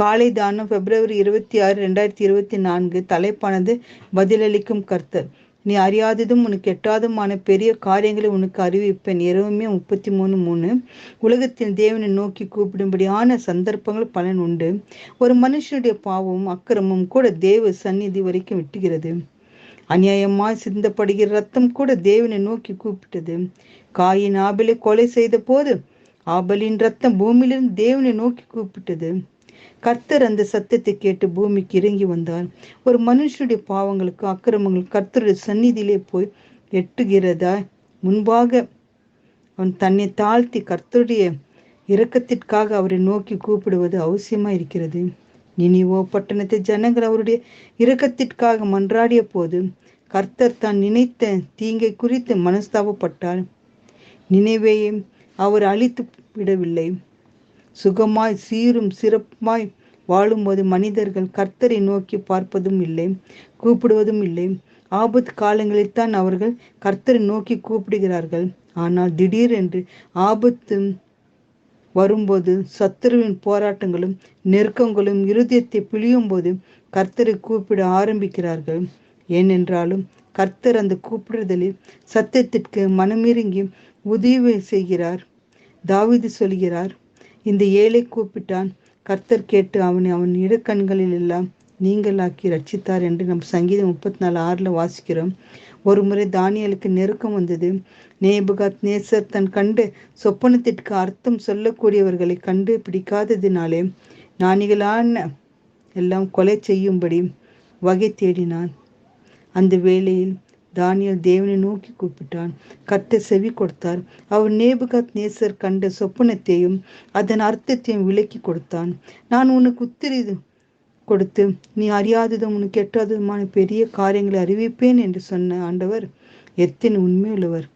காலை தானம் பிப்ரவரி இருபத்தி ஆறு ரெண்டாயிரத்தி இருபத்தி நான்கு. தலைப்பானது பதிலளிக்கும் கர்த்தர். நீ அறியாததும் உனக்கு எட்டாததுமான பெரிய காரியங்களை உனக்கு அறிவிப்பேன். இரவுமே முப்பத்தி மூணு. மூணு உலகத்தின் தேவனை நோக்கி கூப்பிடும்படியான சந்தர்ப்பங்கள் பலன் உண்டு. ஒரு மனுஷனுடைய பாவமும் அக்கிரமும் கூட தேவ சந்நிதி வரைக்கும் விட்டுகிறது. அநியாயமாய் சிந்தப்படுகிற ரத்தம் கூட தேவனை நோக்கி கூப்பிட்டது. காயின் ஆபலை கொலை செய்த போது ஆபலின் ரத்தம் பூமியிலிருந்து தேவனை நோக்கி கூப்பிட்டது. கர்த்தர் அந்த சத்தத்தை கேட்டு பூமிக்கு இறங்கி வந்தார் ஒரு மனுஷனுடைய பாவங்களுக்கு அக்கிரமங்கள் கர்த்தருடைய சந்நிதியிலே போய் எட்டுகிறதா? முன்பாக அவன் தன்னை தாழ்த்தி கர்த்தருடைய இரக்கத்திற்காக அவரை நோக்கி கூப்பிடுவது அவசியமா இருக்கிறது. நினிவோ பட்டணத்தை ஜனங்கள் அவருடைய இரக்கத்திற்காக மன்றாடிய போது கர்த்தர் தான் நினைத்த தீங்கை குறித்து மனஸ்தாபப்பட்டார். நினைவையும் அவர் அழித்து விடவில்லை. சுகமாய் சீரும் சிறப்பாய் வாழும்போது மனிதர்கள் கர்த்தரை நோக்கி பார்ப்பதும் இல்லை கூப்பிடுவதும் இல்லை. ஆபத்து காலங்களில் தான் அவர்கள் கர்த்தரை நோக்கி கூப்பிடுகிறார்கள். ஆனால் திடீரென்று ஆபத்து வரும்போது சத்துருவின் போராட்டங்களும் நெருக்கங்களும் இருதயத்தை பிழியும் போது கர்த்தரை கூப்பிட ஆரம்பிக்கிறார்கள். ஏனென்றாலும் கர்த்தர் அந்த கூப்பிடுதலில் சத்தியத்திற்கு மனமிறங்கி உதவி செய்கிறார். தாவிது சொல்கிறார் இந்த ஏழை கூப்பிட்டான். கர்த்தர் கேட்டு அவனை அவன் இடக்கண்களில் எல்லாம் நீங்களாக்கி ரட்சித்தார் என்று நம் சங்கீதம் முப்பத்தி நாலு ஆறில் வாசிக்கிறோம். ஒரு முறை தானியலுக்கு நெருக்கம் வந்தது. நேபுகாத் நேசர் தன் கண்டு சொப்பனத்திற்கு அர்த்தம் சொல்லக்கூடியவர்களை கண்டு பிடிக்காததினாலே ஞானிகளான எல்லாம் கொலை செய்யும்படி வகை தேடினான். அந்த வேளையில் தானியல் தேவனை நோக்கி கூப்பிட்டான். கத்த செவி கொடுத்தார். அவர் நேபுகத் நேசர் கண்ட சொப்பனத்தையும் அதன் அர்த்தத்தையும் விலக்கி கொடுத்தான். நான் உனக்கு உத்திரி கொடுத்து நீ அறியாததும் உனக்கு எட்டாததுமான பெரிய காரியங்களை அறிவிப்பேன் என்று சொன்ன ஆண்டவர் எத்தனை உண்மையுள்ளவர்.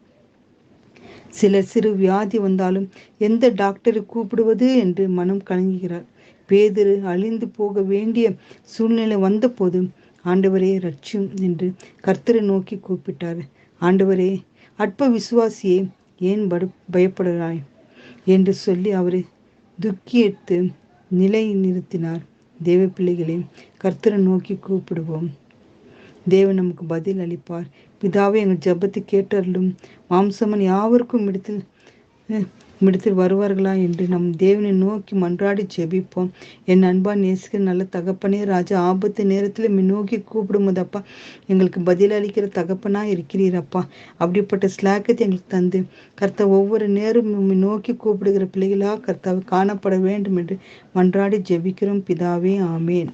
சில சிறு வியாதி வந்தாலும் எந்த டாக்டரை கூப்பிடுவது என்று மனம் கலங்குகிறார். பேதரு அழிந்து போக வேண்டிய சூழ்நிலை வந்தபோது ஆண்டவரே ரட்சியும் என்று கர்த்தரை நோக்கி கூப்பிட்டார். ஆண்டவரே அற்ப விசுவாசியே ஏன் படு பயப்படுகிறாய் என்று சொல்லி அவரை துக்கியெடுத்து நிலை நிறுத்தினார். தேவ பிள்ளைகளே கர்த்தரை நோக்கி கூப்பிடுவோம். தேவன் நமக்கு பதில் அளிப்பார் பிதாவே எங்கள் ஜபத்தை கேட்டருளும். மாம்சமன் யாவருக்கும் இடத்தில் இடத்தில் வருவார்களா என்று நம் தேவனை நோக்கி மன்றாடி ஜெபிப்போம். என் அன்பா நேசிக்கிற நல்ல தகப்பனே ராஜா ஆபத்து நேரத்தில் நோக்கி கூப்பிடும்போதப்பா எங்களுக்கு பதிலளிக்கிற தகப்பனா இருக்கிறீரப்பா. அப்படிப்பட்ட ஸ்லாக்கத்தை எங்களுக்கு தந்து கர்த்தா ஒவ்வொரு நேரம் நோக்கி கூப்பிடுகிற பிள்ளைகளா கர்த்தாவை காணப்பட வேண்டும் என்று மன்றாடி ஜெபிக்கிறோம். பிதாவே ஆமேன்.